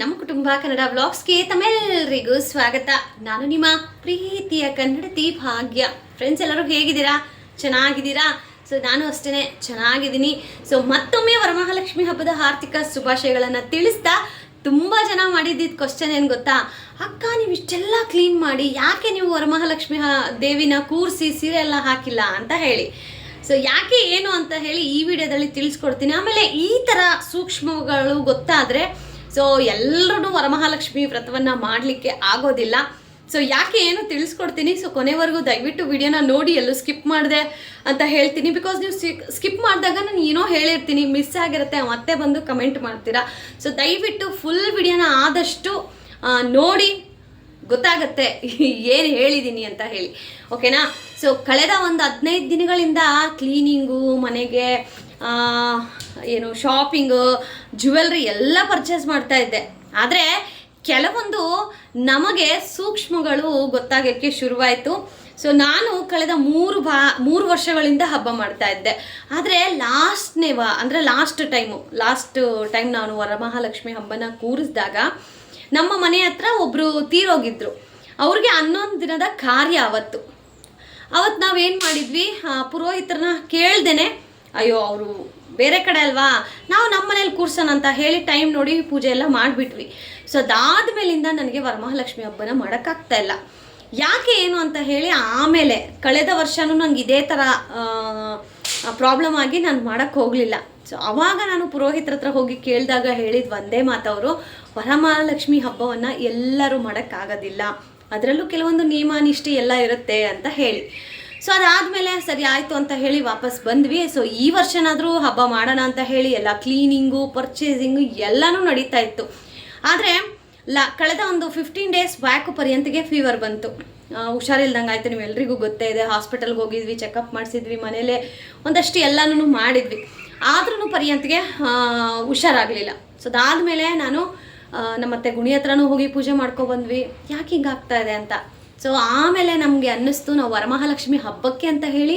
ನಮ್ಮ ಕುಟುಂಬ ಕನ್ನಡ ವ್ಲಾಗ್ಸ್ಗೆ ತಮ್ಮೆಲ್ಲರಿಗೂ ಸ್ವಾಗತ. ನಾನು ನಿಮ್ಮ ಪ್ರೀತಿಯ ಕನ್ನಡತಿ ಭಾಗ್ಯ. ಫ್ರೆಂಡ್ಸ್ ಎಲ್ಲರೂ ಹೇಗಿದ್ದೀರಾ? ಚೆನ್ನಾಗಿದ್ದೀರಾ? ಸೊ ನಾನು ಅಷ್ಟೇ ಚೆನ್ನಾಗಿದ್ದೀನಿ. ಸೊ ಮತ್ತೊಮ್ಮೆ ವರಮಹಾಲಕ್ಷ್ಮಿ ಹಬ್ಬದ ಆರ್ಥಿಕ ಶುಭಾಶಯಗಳನ್ನು ತಿಳಿಸ್ತಾ ತುಂಬ ಜನ ಮಾಡಿದ್ದಿದ್ದು ಕ್ವಶನ್ ಏನು ಗೊತ್ತಾ? ಅಕ್ಕ, ನೀವು ಇಷ್ಟೆಲ್ಲ ಕ್ಲೀನ್ ಮಾಡಿ ಯಾಕೆ ನೀವು ವರಮಹಾಲಕ್ಷ್ಮಿ ದೇವಿನ ಕೂರಿಸಿ ಸೀರೆ ಎಲ್ಲ ಹಾಕಿಲ್ಲ ಅಂತ ಹೇಳಿ. ಸೊ ಯಾಕೆ ಏನು ಅಂತ ಹೇಳಿ ಈ ವಿಡಿಯೋದಲ್ಲಿ ತಿಳಿಸ್ಕೊಡ್ತೀನಿ. ಆಮೇಲೆ ಈ ಥರ ಸೂಕ್ಷ್ಮಗಳು ಗೊತ್ತಾದರೆ ಸೊ ಎಲ್ಲರೂ ವರಮಹಾಲಕ್ಷ್ಮಿ ವ್ರತವನ್ನು ಮಾಡಲಿಕ್ಕೆ ಆಗೋದಿಲ್ಲ. ಸೊ ಯಾಕೆ ಏನು ತಿಳಿಸ್ಕೊಡ್ತೀನಿ? ಸೊ ಕೊನೆವರೆಗೂ ದಯವಿಟ್ಟು ವಿಡಿಯೋನ ನೋಡಿ, ಎಲ್ಲೂ ಸ್ಕಿಪ್ ಮಾಡಿದೆ ಅಂತ ಹೇಳ್ತೀನಿ. ಬಿಕಾಸ್ ನೀವು ಸ್ಕಿಪ್ ಮಾಡಿದಾಗ ನಾನು ಏನೋ ಹೇಳಿರ್ತೀನಿ, ಮಿಸ್ ಆಗಿರುತ್ತೆ, ಮತ್ತೆ ಬಂದು ಕಮೆಂಟ್ ಮಾಡ್ತೀರಾ? ಸೊ ದಯವಿಟ್ಟು ಫುಲ್ ವಿಡಿಯೋನ ಆದಷ್ಟು ನೋಡಿ ಗೊತ್ತಾಗತ್ತೆ. ಏನು ಹೇಳಿದ್ದೀನಿ ಅಂತ ಹೇಳಿ. ಓಕೆನಾ? ಸೊ ಕಳೆದ ಒಂದು ಹದಿನೈದು ದಿನಗಳಿಂದ ಕ್ಲೀನಿಂಗು ಮನೆಗೆ ಏನು ಶಾಪಿಂಗು ಜ್ಯುವೆಲ್ರಿ ಎಲ್ಲ ಪರ್ಚೇಸ್ ಮಾಡ್ತಾ ಇದ್ದೆ. ಆದರೆ, ಕೆಲವೊಂದು ನಮಗೆ ಸೂಕ್ಷ್ಮಗಳು ಗೊತ್ತಾಗೋಕ್ಕೆ ಶುರುವಾಯಿತು. ಸೊ ನಾನು ಕಳೆದ ಮೂರು ಬಾ ಮೂರು ವರ್ಷಗಳಿಂದ ಹಬ್ಬ ಮಾಡ್ತಾ ಇದ್ದೆ. ಆದರೆ ಲಾಸ್ಟ್ನೇ ವಾ, ಅಂದರೆ ಲಾಸ್ಟ್ ಟೈಮು ಲಾಸ್ಟ್ ಟೈಮ್ ನಾನು ವರಮಹಾಲಕ್ಷ್ಮಿ ಹಬ್ಬನ ಕೂರಿಸಿದಾಗ ನಮ್ಮ ಮನೆ ಹತ್ರ ಒಬ್ಬರು ತೀರೋಗಿದ್ರು. ಅವ್ರಿಗೆ ಹನ್ನೊಂದು ದಿನದ ಕಾರ್ಯ ಅವತ್ತು ಅವತ್ತು ನಾವೇನು ಮಾಡಿದ್ವಿ? ಪುರೋಹಿತರನ್ನ ಕೇಳ್ದೇನೆ, ಅಯ್ಯೋ, ಅವರು ಬೇರೆ ಕಡೆ ಅಲ್ವಾ? ನಾವು ನಮ್ಮ ಮನೇಲಿ ಕೂರ್ಸೋಣ ಅಂತ ಹೇಳಿ ಟೈಮ್ ನೋಡಿ ಪೂಜೆ ಎಲ್ಲ ಮಾಡಿಬಿಟ್ವಿ. ಸೊ ಅದಾದ ಮೇಲಿಂದ ನನಗೆ ವರಮಹಾಲಕ್ಷ್ಮಿ ಹಬ್ಬನ ಮಾಡೋಕ್ಕಾಗ್ತಾ ಇಲ್ಲ. ಯಾಕೆ ಏನು ಅಂತ ಹೇಳಿ ಆಮೇಲೆ, ಕಳೆದ ವರ್ಷನೂ ನಂಗೆ ಇದೇ ಥರ ಪ್ರಾಬ್ಲಮ್ ಆಗಿ ನಾನು ಮಾಡೋಕ್ಕೆ ಹೋಗಲಿಲ್ಲ. ಸೊ ಅವಾಗ ನಾನು ಪುರೋಹಿತ್ರ ಹತ್ರ ಹೋಗಿ ಕೇಳಿದಾಗ ಹೇಳಿದ ಒಂದೇ ಮಾತವರು ವರಮಹಾಲಕ್ಷ್ಮಿ ಹಬ್ಬವನ್ನು ಎಲ್ಲರೂ ಮಾಡೋಕ್ಕಾಗೋದಿಲ್ಲ. ಅದರಲ್ಲೂ ಕೆಲವೊಂದು ನಿಯಮ ನಿಷ್ಠೆ ಎಲ್ಲ ಇರುತ್ತೆ ಅಂತ ಹೇಳಿ. ಸೊ ಅದಾದ್ಮೇಲೆ ಸರಿ ಆಯಿತು ಅಂತ ಹೇಳಿ ವಾಪಸ್ ಬಂದ್ವಿ. ಸೊ ಈ ವರ್ಷನಾದರೂ ಹಬ್ಬ ಮಾಡೋಣ ಅಂತ ಹೇಳಿ ಎಲ್ಲ ಕ್ಲೀನಿಂಗು, ಪರ್ಚೇಸಿಂಗು ಎಲ್ಲನೂ ನಡೀತಾ ಇತ್ತು. ಆದರೆ, ಲ, ಕಳೆದ ಒಂದು ಫಿಫ್ಟೀನ್ ಡೇಸ್ ಬ್ಯಾಕ್ ಪರ್ಯಂತಿಗೆ ಫೀವರ್ ಬಂತು. ಹುಷಾರಿಲ್ದಂಗೆ ಆಯಿತು ಎಲ್ರಿಗೂ ಗೊತ್ತೇ ಇದೆ. ಹಾಸ್ಪಿಟಲ್ಗೆ ಹೋಗಿದ್ವಿ ಚೆಕಪ್ ಮಾಡಿಸಿದ್ವಿ, ಮನೇಲೆ ಒಂದಷ್ಟು ಎಲ್ಲನೂ ಮಾಡಿದ್ವಿ. ಆದ್ರೂ ಪರ್ಯಂತಿಗೆ ಹುಷಾರಾಗಲಿಲ್ಲ. ಸೊ ಅದಾದಮೇಲೆ ನಾನು ನಮ್ಮ ಅತ್ತೆ ಗುಣಿ ಹತ್ರನೂ ಹೋಗಿ ಪೂಜೆ ಮಾಡ್ಕೊಬಂದ್ವಿ ಯಾಕೆ ಹಿಂಗಾಗ್ತಾ ಇದೆ ಅಂತ. ಸೊ ಆಮೇಲೆ ನಮಗೆ ಅನ್ನಿಸ್ತು, ನಾವು ವರಮಹಾಲಕ್ಷ್ಮಿ ಹಬ್ಬಕ್ಕೆ ಅಂತ ಹೇಳಿ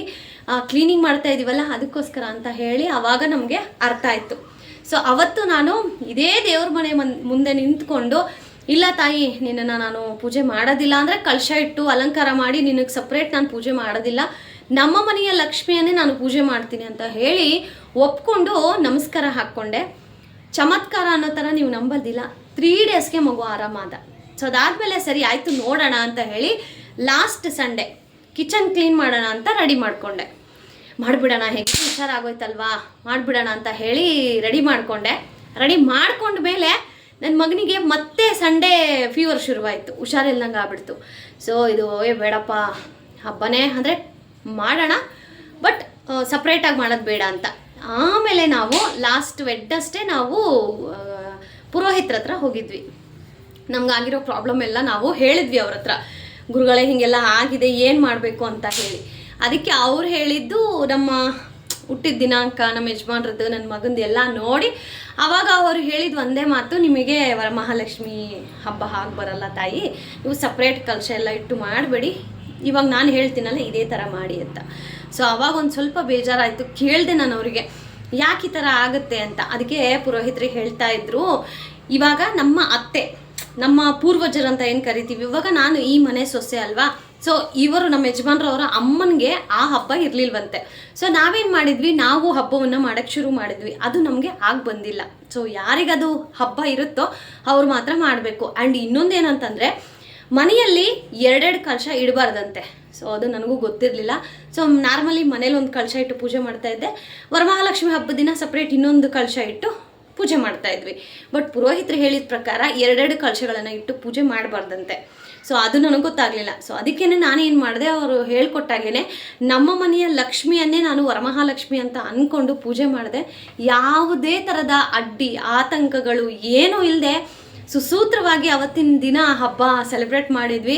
ಕ್ಲೀನಿಂಗ್ ಮಾಡ್ತಾ ಇದೀವಲ್ಲ, ಅದಕ್ಕೋಸ್ಕರ ಅಂತ ಹೇಳಿ ಆವಾಗ ನಮಗೆ ಅರ್ಥ ಆಯಿತು. ಸೊ ಅವತ್ತು ನಾನು ಇದೇ ದೇವ್ರ ಮನ್ ಮುಂದೆ ನಿಂತ್ಕೊಂಡು, ಇಲ್ಲ ತಾಯಿ, ನಿನ್ನನ್ನು ನಾನು ಪೂಜೆ ಮಾಡೋದಿಲ್ಲ ಅಂದರೆ ಕಳಶ ಇಟ್ಟು ಅಲಂಕಾರ ಮಾಡಿ ನಿನಗೆ ಸಪ್ರೇಟ್ ನಾನು ಪೂಜೆ ಮಾಡೋದಿಲ್ಲ. ನಮ್ಮ ಮನೆಯ ಲಕ್ಷ್ಮಿಯನ್ನೇ ನಾನು ಪೂಜೆ ಮಾಡ್ತೀನಿ ಅಂತ ಹೇಳಿ ಒಪ್ಕೊಂಡು ನಮಸ್ಕಾರ ಹಾಕ್ಕೊಂಡೆ. ಚಮತ್ಕಾರ ಅನ್ನೋ ಥರ ನೀವು ನಂಬೋದಿಲ್ಲ ತ್ರೀ ಡೇಸ್ಗೆ ಮಗು ಆರಾಮಾದ ಸೊ ಅದಾದಮೇಲೆ ಸರಿ, ಆಯಿತು, ನೋಡೋಣ ಅಂತ ಹೇಳಿ ಲಾಸ್ಟ್ ಸಂಡೇ ಕಿಚನ್ ಕ್ಲೀನ್ ಮಾಡೋಣ ಅಂತ ರೆಡಿ ಮಾಡಿಕೊಂಡೆ. ಮಾಡಿಬಿಡೋಣ, ಹೇಗೆ? ಹುಷಾರಾಗೋಯ್ತಲ್ವಾ? ಮಾಡಿಬಿಡೋಣ ಅಂತ ಹೇಳಿ ರೆಡಿ ಮಾಡಿಕೊಂಡೆ. ರೆಡಿ ಮಾಡ್ಕೊಂಡ ಮೇಲೆ ನನ್ನ ಮಗನಿಗೆ ಮತ್ತೆ ಸಂಡೇ ಫೀವರ್ ಶುರುವಾಯಿತು. ಹುಷಾರಿಲ್ದಂಗೆ ಆಗ್ಬಿಡ್ತು ಸೊ ಇದು, ಏ, ಬೇಡಪ್ಪ. ಹಬ್ಬನೇ, ಅಂದರೆ ಮಾಡೋಣ. ಬಟ್ ಸಪ್ರೇಟಾಗಿ ಮಾಡೋದು ಬೇಡ ಅಂತ. ಆಮೇಲೆ ನಾವು ಲಾಸ್ಟ್ ವೆಡ್ಡಷ್ಟೇ ನಾವು ಪುರೋಹಿತ್ರ ಹತ್ರ ಹೋಗಿದ್ವಿ. ನಮ್ಗಾಗಿರೋ ಪ್ರಾಬ್ಲಮ್ ಎಲ್ಲ ನಾವು ಹೇಳಿದ್ವಿ ಅವ್ರ ಹತ್ರ. ಗುರುಗಳೇ, ಹೀಗೆಲ್ಲ ಆಗಿದೆ, ಏನು ಮಾಡಬೇಕು ಅಂತ ಹೇಳಿ. ಅದಕ್ಕೆ ಅವ್ರು ಹೇಳಿದ್ದು ನಮ್ಮ ಹುಟ್ಟಿದ ದಿನಾಂಕ, ನಮ್ಮ ಯಜಮಾನ್ರದ್ದು, ನನ್ನ ಮಗಂದು ಎಲ್ಲ ನೋಡಿ ಆವಾಗ ಅವರು ಹೇಳಿದ ಒಂದೇ ಮಾತು, ನಿಮಗೆ ವರಮಹಾಲಕ್ಷ್ಮಿ ಹಬ್ಬ ಹಾಗೆ ಬರಲ್ಲ ತಾಯಿ. ನೀವು ಸಪ್ರೇಟ್ ಕಲಶ ಎಲ್ಲ ಇಟ್ಟು ಮಾಡಬೇಡಿ. ಇವಾಗ ನಾನು ಹೇಳ್ತೀನಲ್ಲ ಇದೇ ಥರ ಮಾಡಿ ಅಂತ. ಸೊ ಅವಾಗ ಒಂದು ಸ್ವಲ್ಪ ಬೇಜಾರಾಯಿತು. ಕೇಳಿದೆ ನಾನು ಅವರಿಗೆ, ಯಾಕೆ ಈ ಥರ ಆಗುತ್ತೆ ಅಂತ. ಅದಕ್ಕೆ ಪುರೋಹಿತರಿಗೆ ಹೇಳ್ತಾ ಇದ್ರು, ಇವಾಗ ನಮ್ಮ ಅತ್ತೆ, ನಮ್ಮ ಪೂರ್ವಜರು ಅಂತ ಏನು ಕರಿತೀವಿ? ಇವಾಗ ನಾನು ಈ ಮನೆ ಸೊಸೆ ಅಲ್ವಾ? ಸೊ ಇವರು ನಮ್ಮ ಯಜಮಾನ್ರವರ ಅಮ್ಮನಿಗೆ ಆ ಹಬ್ಬ ಇರಲಿಲ್ವಂತೆ. ಸೊ ನಾವೇನು ಮಾಡಿದ್ವಿ? ನಾವು ಹಬ್ಬವನ್ನು ಮಾಡೋಕ್ಕೆ ಶುರು ಮಾಡಿದ್ವಿ. ಅದು ನಮಗೆ ಆಗಿ ಬಂದಿಲ್ಲ. ಸೊ ಯಾರಿಗದು ಹಬ್ಬ ಇರುತ್ತೋ ಅವ್ರು ಮಾತ್ರ ಮಾಡಬೇಕು. ಆ್ಯಂಡ್ ಇನ್ನೊಂದೇನಂತಂದರೆ ಮನೆಯಲ್ಲಿ ಎರಡೆರಡು ಕಲಶ ಇಡಬಾರ್ದಂತೆ. ಸೊ ಅದು ನನಗೂ ಗೊತ್ತಿರಲಿಲ್ಲ. ಸೊ ನಾರ್ಮಲಿ ಮನೇಲಿ ಒಂದು ಕಳಶ ಇಟ್ಟು ಪೂಜೆ ಮಾಡ್ತಾ ಇದ್ದೆ. ವರಮಹಾಲಕ್ಷ್ಮಿ ಹಬ್ಬದ ದಿನ ಸಪ್ರೇಟ್ ಇನ್ನೊಂದು ಕಳಶ ಇಟ್ಟು ಪೂಜೆ ಮಾಡ್ತಾ ಇದ್ವಿ. ಬಟ್ ಪುರೋಹಿತರು ಹೇಳಿದ ಪ್ರಕಾರ ಎರಡೆರಡು ಕಳಶಗಳನ್ನು ಇಟ್ಟು ಪೂಜೆ ಮಾಡಬಾರ್ದಂತೆ. ಸೊ ಅದು ನನಗೆ ಗೊತ್ತಾಗಲಿಲ್ಲ. ಸೊ ಅದಕ್ಕೇ ನಾನು ಏನು ಮಾಡಿದೆ, ಅವರು ಹೇಳ್ಕೊಟ್ಟಾಗೇನೆ ನಮ್ಮ ಮನೆಯ ಲಕ್ಷ್ಮಿಯನ್ನೇ ನಾನು ವರಮಹಾಲಕ್ಷ್ಮಿ ಅಂತ ಅಂದ್ಕೊಂಡು ಪೂಜೆ ಮಾಡಿದೆ. ಯಾವುದೇ ಥರದ ಅಡ್ಡಿ, ಆತಂಕಗಳು ಏನೂ ಇಲ್ಲದೆ ಸುಸೂತ್ರವಾಗಿ ಅವತ್ತಿನ ದಿನ ಹಬ್ಬ ಸೆಲೆಬ್ರೇಟ್ ಮಾಡಿದ್ವಿ.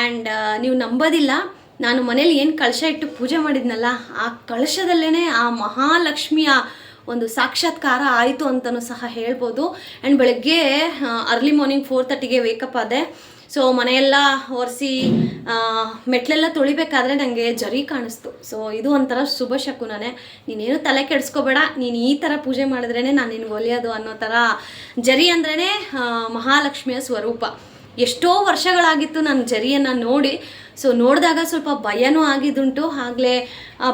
ಆ್ಯಂಡ್ ನೀವು ನಂಬೋದಿಲ್ಲ. ನಾನು ಮನೇಲಿ ಏನು ಕಳಶ ಇಟ್ಟು ಪೂಜೆ ಮಾಡಿದ್ನಲ್ಲ, ಆ ಕಳಶದಲ್ಲೇ ಆ ಮಹಾಲಕ್ಷ್ಮಿಯ ಒಂದು ಸಾಕ್ಷಾತ್ಕಾರ ಆಯಿತು ಅಂತಲೂ ಸಹ ಹೇಳ್ಬೋದು. ಆ್ಯಂಡ್ ಬೆಳಗ್ಗೆ ಅರ್ಲಿ ಮಾರ್ನಿಂಗ್ ಫೋರ್ ತರ್ಟಿಗೆ ವೇಕಪ್ ಆದೆ. ಸೊ ಮನೆಯೆಲ್ಲ ಒರೆಸಿ ಮೆಟ್ಲೆಲ್ಲ ತೊಳಿಬೇಕಾದ್ರೆ ನನಗೆ ಜರಿ ಕಾಣಿಸ್ತು. ಸೊ ಇದು ಒಂಥರ ಶುಭ ಶಕುನನೇ. ನೀನೇನು ತಲೆ ಕೆಡಿಸ್ಕೋಬೇಡ. ನೀನು ಈ ಥರ ಪೂಜೆ ಮಾಡಿದ್ರೇ ನಾನು ನಿನ್ಗೆ ಒಲಿಯೋದು ಅನ್ನೋ ಥರ ಜರಿ ಅಂದ್ರೇ ಮಹಾಲಕ್ಷ್ಮಿಯ ಸ್ವರೂಪ. ಎಷ್ಟೋ ವರ್ಷಗಳಾಗಿತ್ತು ನಾನು ಜರಿಯನ್ನು ನೋಡಿ. ಸೊ ನೋಡಿದಾಗ ಸ್ವಲ್ಪ ಭಯನೂ ಆಗಿದ್ದುಂಟು. ಆಗಲೇ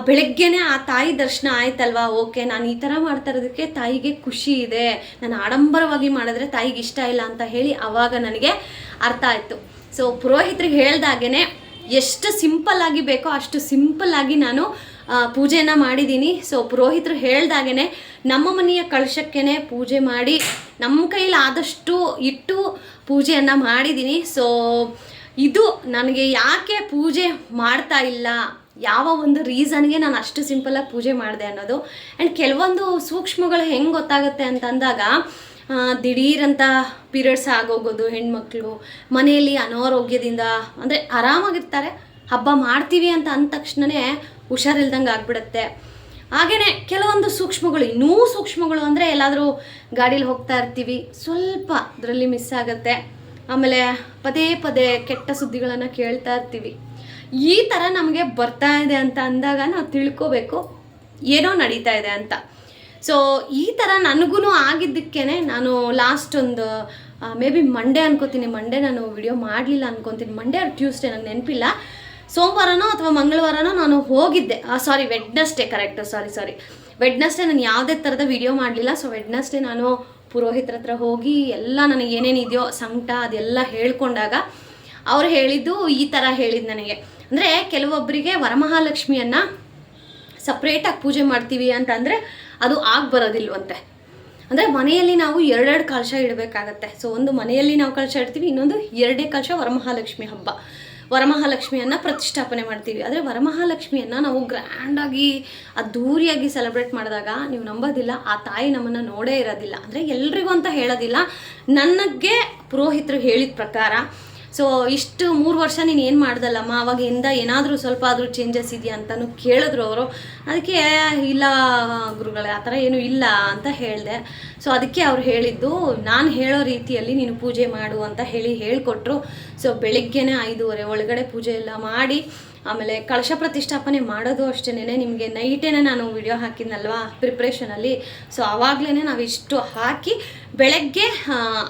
ಬೆಳಗ್ಗೆನೇ ಆ ತಾಯಿ ದರ್ಶನ ಆಯ್ತಲ್ವಾ? ಓಕೆ ನಾನು ಈ ಥರ ಮಾಡ್ತಾ ಇರೋದಕ್ಕೆ ತಾಯಿಗೆ ಖುಷಿ ಇದೆ. ನಾನು ಆಡಂಬರವಾಗಿ ಮಾಡಿದ್ರೆ ತಾಯಿಗೆ ಇಷ್ಟ ಇಲ್ಲ ಅಂತ ಹೇಳಿ ಆವಾಗ ನನಗೆ ಅರ್ಥ ಆಯಿತು. ಸೊ ಪುರೋಹಿತರಿಗೆ ಹೇಳ್ದಾಗೇ ಎಷ್ಟು ಸಿಂಪಲ್ ಆಗಿ ಬೇಕೋ ಅಷ್ಟು ಸಿಂಪಲ್ ಆಗಿ ನಾನು ಪೂಜೆನ ಮಾಡಿದ್ದೀನಿ ಸೊ ಪುರೋಹಿತರು ಹೇಳ್ದಾಗೇ ನಮ್ಮ ಮನೆಯ ಕಳಶಕ್ಕೇ ಪೂಜೆ ಮಾಡಿ ನಮ್ಮ ಕೈಯಲ್ಲಿ ಆದಷ್ಟು ಇಟ್ಟು ಪೂಜೆಯನ್ನು ಮಾಡಿದ್ದೀನಿ ಸೊ ಇದು ನನಗೆ ಯಾಕೆ ಪೂಜೆ ಮಾಡ್ತಾ ಇಲ್ಲ? ಯಾವ ಒಂದು ರೀಸನ್ಗೆ ನಾನು ಅಷ್ಟು ಸಿಂಪಲಾಗಿ ಪೂಜೆ ಮಾಡಿದೆ ಅನ್ನೋದು. ಆ್ಯಂಡ್ ಕೆಲವೊಂದು ಸೂಕ್ಷ್ಮಗಳು ಹೆಂಗೆ ಗೊತ್ತಾಗುತ್ತೆ ಅಂತ ಅಂದಾಗ ಆ, ದಿಢೀರಂತ ಪೀರಿಯಡ್ಸ್ ಆಗೋಗೋದು ಹೆಣ್ಮಕ್ಳು ಮನೆಯಲ್ಲಿ ಅನಾರೋಗ್ಯದಿಂದ ಅಂದರೆ ಆರಾಮಾಗಿರ್ತಾರೆ. ಹಬ್ಬ ಮಾಡ್ತೀವಿ ಅಂತ ಅಂದ ತಕ್ಷಣವೇ ಹುಷಾರಿಲ್ದಂಗೆ ಆಗ್ಬಿಡುತ್ತೆ. ಹಾಗೆಯೇ ಕೆಲವೊಂದು ಸೂಕ್ಷ್ಮಗಳು, ಇನ್ನೂ ಸೂಕ್ಷ್ಮಗಳು ಅಂದರೆ ಎಲ್ಲಾದರೂ ಗಾಡೀಲಿ ಹೋಗ್ತಾ ಇರ್ತೀವಿ, ಸ್ವಲ್ಪ ಅದರಲ್ಲಿ ಮಿಸ್ ಆಗುತ್ತೆ. ಆಮೇಲೆ ಪದೇ ಪದೇ ಕೆಟ್ಟ ಸುದ್ದಿಗಳನ್ನು ಕೇಳ್ತಾ ಇರ್ತೀವಿ. ಈ ಥರ ನಮಗೆ ಬರ್ತಾ ಇದೆ ಅಂತ ಅಂದಾಗ ನಾವು ತಿಳ್ಕೋಬೇಕು, ಏನೋ ನಡೀತಾ ಇದೆ ಅಂತ. ಸೊ ಈ ಥರ ನನಗೂ ಆಗಿದ್ದಕ್ಕೇ ನಾನು ಲಾಸ್ಟ್ ಒಂದು ಮೇ ಬಿ ಮಂಡೇ ಅನ್ಕೋತೀನಿ. ಮಂಡೇ ನಾನು ವಿಡಿಯೋ ಮಾಡಲಿಲ್ಲ ಅನ್ಕೊತೀನಿ. ಮಂಡೇ ಆರ್ ಟ್ಯೂಸ್ಡೇ ನನಗೆ ನೆನಪಿಲ್ಲ. ಸೋಮವಾರನೋ ಅಥವಾ ಮಂಗಳವಾರನೋ ನಾನು ಹೋಗಿದ್ದೆ. Sorry Wednesday correct sorry sorry Wednesday ನಾನು ಯಾವುದೇ ಥರದ ವಿಡಿಯೋ ಮಾಡಲಿಲ್ಲ. ಸೊ ವೆಡ್ನಸ್ಡೇ ನಾನು ಪುರೋಹಿತ್ರ ಹತ್ರ ಹೋಗಿ ಎಲ್ಲ ನನಗೆ ಏನೇನಿದೆಯೋ ಸಂಕಟ ಅದೆಲ್ಲ ಹೇಳ್ಕೊಂಡಾಗ ಅವ್ರು ಹೇಳಿದ್ದು ಈ ಥರ ಹೇಳಿದ್ದು ನನಗೆ. ಅಂದರೆ ಕೆಲವೊಬ್ಬರಿಗೆ ವರಮಹಾಲಕ್ಷ್ಮಿಯನ್ನು ಸಪ್ರೇಟಾಗಿ ಪೂಜೆ ಮಾಡ್ತೀವಿ ಅಂತಂದರೆ ಅದು ಆಗಿ ಬರೋದಿಲ್ವಂತೆ. ಅಂದರೆ ಮನೆಯಲ್ಲಿ ನಾವು ಎರಡೆರಡು ಕಲಶ ಇಡಬೇಕಾಗತ್ತೆ. ಸೊ ಒಂದು ಮನೆಯಲ್ಲಿ ನಾವು ಕಲಶ ಇಡ್ತೀವಿ, ಇನ್ನೊಂದು ಎರಡೇ ಕಲಶ ವರಮಹಾಲಕ್ಷ್ಮಿ ಹಬ್ಬ. ವರಮಹಾಲಕ್ಷ್ಮಿಯನ್ನು ಪ್ರತಿಷ್ಠಾಪನೆ ಮಾಡ್ತೀವಿ. ಆದರೆ ವರಮಹಾಲಕ್ಷ್ಮಿಯನ್ನು ನಾವು ಗ್ರ್ಯಾಂಡಾಗಿ ಅದ್ಧೂರಿಯಾಗಿ ಸೆಲೆಬ್ರೇಟ್ ಮಾಡಿದಾಗ ನೀವು ನಂಬೋದಿಲ್ಲ, ಆ ತಾಯಿ ನಮ್ಮನ್ನು ನೋಡೇ ಇರೋದಿಲ್ಲ. ಅಂದರೆ ಎಲ್ರಿಗೂ ಅಂತ ಹೇಳೋದಿಲ್ಲ. ನನಗೆ ಪುರೋಹಿತರು ಹೇಳಿದ ಪ್ರಕಾರ ಸೊ ಇಷ್ಟು ಮೂರು ವರ್ಷ ನೀನು ಏನು ಮಾಡ್ದಲ್ಲಮ್ಮ? ಅವಾಗಿಂದ ಏನಾದರೂ ಸ್ವಲ್ಪ ಆದರೂ ಚೇಂಜಸ್ ಇದೆಯಾ ಅಂತಲೂ ಕೇಳಿದ್ರು ಅವರು. ಅದಕ್ಕೆ, ಇಲ್ಲ, ಗುರುಗಳೇ, ಆ ಥರ ಏನೂ ಇಲ್ಲ ಅಂತ ಹೇಳಿದೆ. ಸೊ ಅದಕ್ಕೆ ಅವ್ರು ಹೇಳಿದ್ದು, ನಾನು ಹೇಳೋ ರೀತಿಯಲ್ಲಿ ನೀನು ಪೂಜೆ ಮಾಡು ಅಂತ ಹೇಳಿ ಹೇಳಿಕೊಟ್ರು. ಸೊ ಬೆಳಿಗ್ಗೆನೇ ಐದೂವರೆ, ಒಳಗಡೆ ಪೂಜೆ ಎಲ್ಲ ಮಾಡಿ, ಆಮೇಲೆ ಕಳಶ ಪ್ರತಿಷ್ಠಾಪನೆ ಮಾಡೋದು ಅಷ್ಟೇನೆ ನಿಮಗೆ ನೈಟೇನೆ ನಾನು ವಿಡಿಯೋ ಹಾಕಿದ್ನಲ್ವಾ ಪ್ರಿಪ್ರೇಷನಲ್ಲಿ ಸೊ ಆವಾಗಲೇ ನಾವು ಇಷ್ಟು ಹಾಕಿ, ಬೆಳಗ್ಗೆ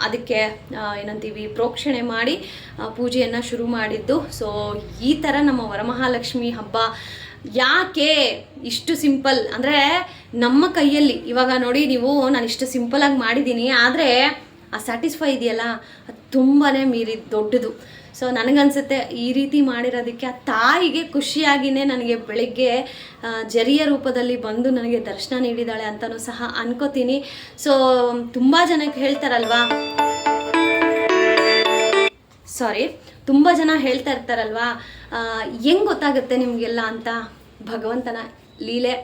ಅದಕ್ಕೆ ಏನಂತೀವಿ, ಪ್ರೋಕ್ಷಣೆ ಮಾಡಿ ಪೂಜೆಯನ್ನು ಶುರು ಮಾಡಿದ್ದು. ಸೊ ಈ ಥರ ನಮ್ಮ ವರಮಹಾಲಕ್ಷ್ಮಿ ಹಬ್ಬ ಯಾಕೆ ಇಷ್ಟು ಸಿಂಪಲ್? ಅಂದರೆ ನಮ್ಮ ಕೈಯಲ್ಲಿ, ಇವಾಗ ನೋಡಿ ನೀವು, ನಾನು ಇಷ್ಟು ಸಿಂಪಲಾಗಿ ಮಾಡಿದ್ದೀನಿ, ಆದರೆ ಆ ಸ್ಯಾಟಿಸ್ಫೈ ಇದೆಯಲ್ಲ? ಅದು ತುಂಬಾ ಮೀರಿ ದೊಡ್ಡದು. ಸೊ ನನಗನ್ಸುತ್ತೆ, ಈ ರೀತಿ ಮಾಡಿರೋದಕ್ಕೆ ಆ ತಾಯಿಗೆ ಖುಷಿಯಾಗಿಯೇ ನನಗೆ ಬೆಳಿಗ್ಗೆ ಜರಿಯ ರೂಪದಲ್ಲಿ ಬಂದು ನನಗೆ ದರ್ಶನ ನೀಡಿದಾಳೆ ಅಂತಲೂ ಸಹ ಅನ್ಕೋತೀನಿ. ಸೊ ತುಂಬ ಜನಕ್ಕೆ ಹೇಳ್ತಾರಲ್ವಾ? ಸಾರಿ ತುಂಬ ಜನ ಹೇಳ್ತಾ ಇರ್ತಾರಲ್ವಾ? ಹೆಂಗೆ ಗೊತ್ತಾಗುತ್ತೆ ನಿಮಗೆಲ್ಲ ಅಂತ ಭಗವಂತನ ಲೀಲೆ?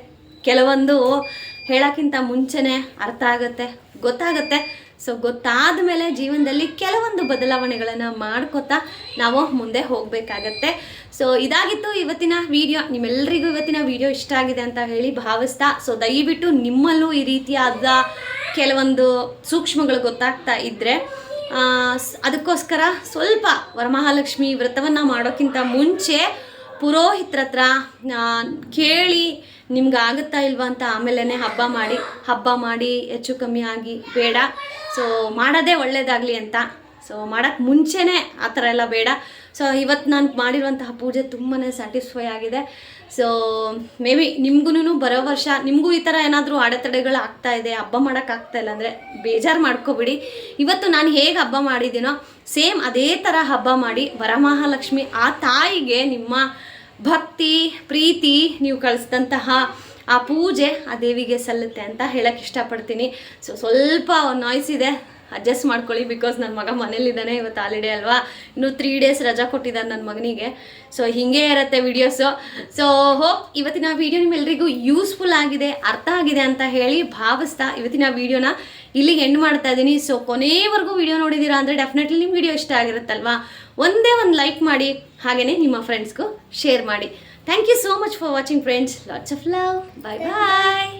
ಕೆಲವೊಂದು ಹೇಳೋಕ್ಕಿಂತ ಮುಂಚೆನೇ ಅರ್ಥ ಆಗುತ್ತೆ, ಗೊತ್ತಾಗುತ್ತೆ. ಸೊ ಗೊತ್ತಾದ ಮೇಲೆ ಜೀವನದಲ್ಲಿ ಕೆಲವೊಂದು ಬದಲಾವಣೆಗಳನ್ನು ಮಾಡ್ಕೋತಾ ನಾವು ಮುಂದೆ ಹೋಗಬೇಕಾಗತ್ತೆ. ಸೊ ಇದಾಗಿತ್ತು ಇವತ್ತಿನ ವಿಡಿಯೋ ನಿಮ್ಮೆಲ್ಲರಿಗೂ ಇವತ್ತಿನ ವಿಡಿಯೋ ಇಷ್ಟ ಆಗಿದೆ ಅಂತ ಹೇಳಿ ಭಾವಿಸ್ತಾ ಸೊ ದಯವಿಟ್ಟು ನಿಮ್ಮಲ್ಲೂ ಈ ರೀತಿಯಾದ ಕೆಲವೊಂದು ಸೂಕ್ಷ್ಮಗಳು ಗೊತ್ತಾಗ್ತಾ ಇದ್ದರೆ ಅದಕ್ಕೋಸ್ಕರ ಸ್ವಲ್ಪ ವರಮಹಾಲಕ್ಷ್ಮಿ ವ್ರತವನ್ನು ಮಾಡೋಕ್ಕಿಂತ ಮುಂಚೆ ಪುರೋಹಿತ್ರ ಹತ್ರ ಕೇಳಿ ನಿಮ್ಗೆ ಆಗುತ್ತಾ ಇಲ್ವಾ ಅಂತ ಆಮೇಲೆ ಹಬ್ಬ ಮಾಡಿ ಹಬ್ಬ ಮಾಡಿ ಹೆಚ್ಚು ಕಮ್ಮಿ ಆಗಿ ಬೇಡ. ಸೊ ಮಾಡೋದೇ ಒಳ್ಳೇದಾಗಲಿ ಅಂತ. ಸೊ ಮಾಡೋಕ್ಕೆ ಮುಂಚೆನೇ ಆ ಥರ ಎಲ್ಲ ಬೇಡ. ಸೊ ಇವತ್ತು ನಾನು ಮಾಡಿರುವಂತಹ ಪೂಜೆ ತುಂಬಾ ಸ್ಯಾಟಿಸ್ಫೈ ಆಗಿದೆ. ಸೊ ಮೇ ಬಿ ನಿಮ್ಗೂ ಬರೋ ವರ್ಷ, ನಿಮಗೂ ಈ ಥರ ಏನಾದರೂ ಅಡೆತಡೆಗಳು ಆಗ್ತಾ ಇದೆ, ಹಬ್ಬ ಮಾಡೋಕ್ಕಾಗ್ತಾ ಇಲ್ಲ ಅಂದರೆ ಬೇಜಾರು ಮಾಡ್ಕೋಬಿಡಿ. ಇವತ್ತು ನಾನು ಹೇಗೆ ಹಬ್ಬ ಮಾಡಿದ್ದೀನೋ, ಸೇಮ್ ಅದೇ ಥರ ಹಬ್ಬ ಮಾಡಿ ವರಮಹಾಲಕ್ಷ್ಮಿ, ಆ ತಾಯಿಗೆ ನಿಮ್ಮ ಭಕ್ತಿ, ಪ್ರೀತಿ ನೀವು ಕಳಿಸಿದಂತಹ ಆ ಪೂಜೆ ಆ ದೇವಿಗೆ ಸಲ್ಲುತ್ತೆ ಅಂತ ಹೇಳಕ್ಕೆ ಇಷ್ಟಪಡ್ತೀನಿ. ಸೊ ಸ್ವಲ್ಪ ನಾಯ್ಸ್ ಇದೆ. ಅಡ್ಜಸ್ಟ್ ಮಾಡ್ಕೊಳ್ಳಿ ಬಿಕಾಸ್ ನನ್ನ ಮಗ ಮನೇಲಿದ್ದಾನೆ, ಇವತ್ತು ಹಾಲಿಡೇ ಅಲ್ವಾ? ಇನ್ನು ತ್ರೀ ಡೇಸ್ ರಜಾ ಕೊಟ್ಟಿದ್ದಾರೆ ನನ್ನ ಮಗನಿಗೆ. ಸೊ ಹಿಂಗೆ ಇರುತ್ತೆ ವಿಡಿಯೋಸು ಸೊ ಹೋಪ್ ಇವತ್ತಿನ ವೀಡಿಯೋ ನಿಮ್ಮೆಲ್ಲರಿಗೂ ಯೂಸ್ಫುಲ್ ಆಗಿದೆ, ಅರ್ಥ ಆಗಿದೆ ಅಂತ ಹೇಳಿ ಭಾವಿಸ್ತಾ ಇವತ್ತಿನ ವಿಡಿಯೋನ ಇಲ್ಲಿಗೆ ಎಂಡ್ ಮಾಡ್ತಾ ಇದ್ದೀನಿ. ಸೊ ಕೊನೆಯವರೆಗೂ ವಿಡಿಯೋ ನೋಡಿದ್ದೀರಾ ಅಂದರೆ ಡೆಫಿನೆಟ್ಲಿ ನಿಮ್ಮ ವಿಡಿಯೋ ಇಷ್ಟ ಆಗಿರುತ್ತಲ್ವಾ? ಒಂದೇ ಒಂದು ಲೈಕ್ ಮಾಡಿ ಹಾಗೆಯೇ ನಿಮ್ಮ ಫ್ರೆಂಡ್ಸ್ಗೂ ಶೇರ್ ಮಾಡಿ. Thank you so much for watching friends lots of love bye bye